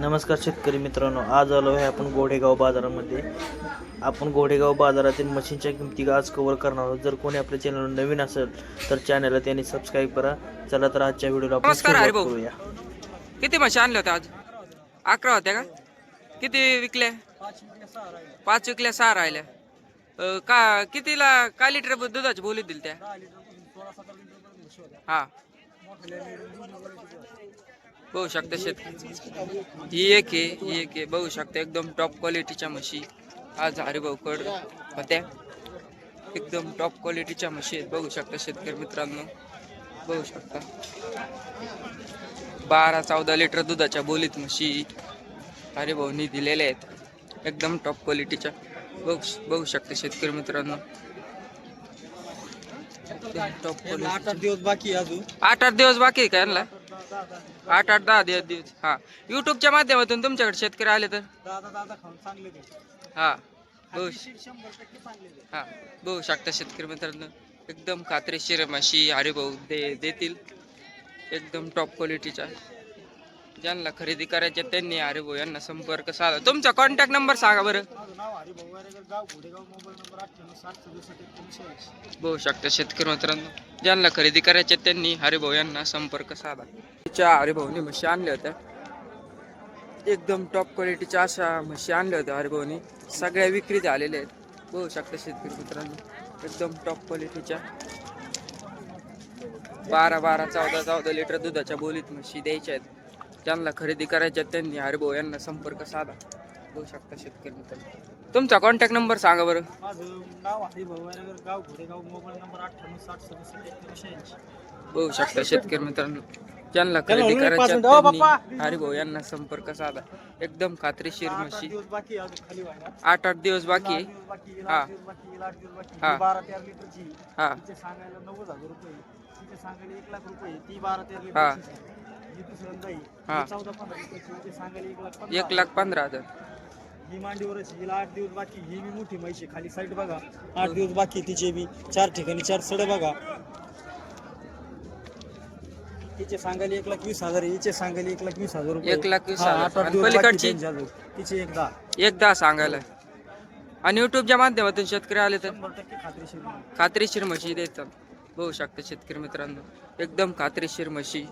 नमस्कार शेतकरी मित्रांनो आज आलो आहे आपण गोडेगाव बाजारामध्ये. आपण गोडेगाव बाजारातील मशीनच्या किमती आज कव्हर करणार आहोत. जर कोणी आपल्या चॅनल नवीन असेल तर चॅनलला त्यांनी सबस्क्राईब करा. चला तर आजच्या व्हिडिओला आपण नमस्कार सुरुवात हरिभाऊ. करूया. किती म्हशी आणल्या होत्या आज? अकरा होत्या का? किती विकल्या? पाच विकल्या सहा राहिल्या. अं, का कितीला काय लिटर दुधाची बोली दिली त्या हा. बघू शकता शेत. ही एक आहे ही एक आहे. बघू शकता एकदम टॉप क्वालिटीच्या म्हशी. आज हरिभाऊकड होत्या. एकदम टॉप क्वालिटीच्या म्हशी आहेत. बघू शकता शेतकरी मित्रांनो. बघू शकता. बारा चौदा लिटर दुधाच्या बोलीत म्हशी अरे भाऊनी दिलेल्या आहेत. एकदम टॉप क्वालिटीच्या बघू बघू शकता शेतकरी मित्रांनो. आठ आठ दिवस बाकी अजून. आठ आठ दिवस बाकी आहे का यांना? आठ आठ दहा दिवस दिवस. हा. युट्यूबच्या माध्यमातून तुमच्याकडे शेतकरी आले तर? दादा दादा खाऊन चांगले ते हा. बघू हा. शकता शेतकरी मित्रांनो. एकदम खात्रीशीर म्हशी हरिभाऊ दे देतील. एकदम टॉप क्वालिटीच्या ज्यांना खरेदी करायचे त्यांनी हरिभाऊ यांना संपर्क साधा. तुमचा कॉन्टॅक्ट नंबर सांगा बरं. बघू शकता शेतकरी मित्रांनो. ज्यांना खरेदी करायचे त्यांनी हरिभाऊ यांना संपर्क साधा. तिच्या हरिभाऊनी म्हशी आणल्या होत्या. एकदम टॉप क्वालिटीच्या अशा म्हशी आणल्या होत्या हरिभाऊनी. सगळ्या विक्री झालेल्या आहेत. बघू शकता शेतकरी मित्रांनो एकदम टॉप क्वालिटीच्या बारा बारा चौदा चौदा लिटर दुधाच्या बोलीत म्हशी द्यायच्या आहेत. ज्यांना खरेदी करायच्या आहेत त्यांनी. हरिभाऊ यांना संपर्क साधा. बघू शकता शेतकरी मित्रांनो. तुमचा कॉन्टॅक्ट नंबर सांगा बरं. बघू शकता शेतकरी मित्रांनो. ज्यांना खरेदी करायच्या हरिभाऊ यांना संपर्क साधा. एकदम खात्रीशीर म्हशी. आठ आठ दिवस बाकी आहे. हा. हा. ही. हा एक लाख हा. पंधरा एक लाख हजार. ही मांडीवरच हिला आठ दिवस बाकी ही बी मोठी म्हैशी खाली साईड बघा. आठ दिवस बाकी तिचे बी. चार ठिकाणी चार सड बघा. तिचे सांगायला एक लाख वीस हजार हिचे सांगायला एक लाख वीस हजार रुपये. एक लाख वीस हा, हजार. आठ आठ आणि दिवस बाकी पलीकडची? त्यांची अजून. तिचे एक दहा. एकदा सांगायला. आणि युट्यूबच्या माध्यमातून शेतकरी आले तर? शंभर टक्के खात्रीशीर म्हशी देतात. बघू शकता शेतकरी मित्रांनो. एकदम खात्रीशीर म्हशी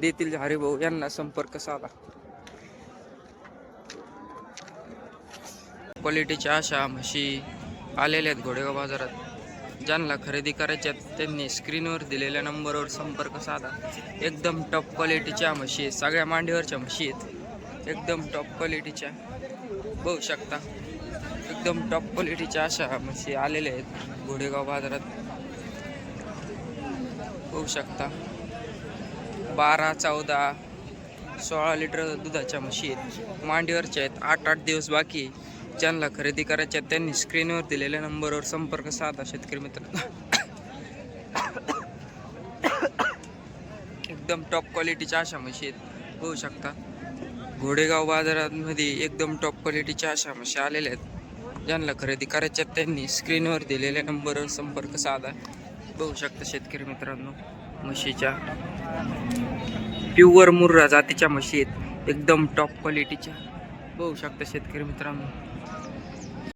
देतील हरिभाऊ यांना संपर्क साधा. क्वालिटीच्या अशा म्हशी आलेल्या आहेत घोडेगाव बाजारात. ज्यांना खरेदी करायच्या आहेत त्यांनी स्क्रीनवर दिलेल्या नंबरवर संपर्क साधा. एकदम टॉप क्वालिटीच्या म्हशी आहेत. सगळ्या मांडीवरच्या म्हशी आहेत. एकदम टॉप क्वालिटीच्या बघू शकता. एकदम टॉप क्वालिटीच्या अशा म्हशी आलेल्या आहेत. घोडेगाव बाजारात. बघू शकता. बारा चौदा सोळा लिटर दुधाच्या म्हशी आहेत. मांडीवरच्या आहेत. आठ आठ दिवस बाकी आहे. ज्यांना खरेदी करायच्या आहेत त्यांनी स्क्रीनवर दिलेल्या नंबरवर संपर्क साधा शेतकरी मित्र एकदम टॉप क्वालिटीच्या अशा म्हशी आहेत. शकता. घोडेगाव बाजारामध्ये एकदम टॉप क्वालिटीच्या अशा म्हशी आलेल्या आहेत. ज्यांना खरेदी करायच्या आहेत त्यांनी स्क्रीनवर दिलेल्या नंबरवर संपर्क साधा. बघू शकता शेतकरी मित्रांनो म्हशीच्या प्युअर मुर्रा जातीच्या म्हशी आहेत. एकदम टॉप क्वालिटीच्या बघू शकता शेतकरी मित्रांनो.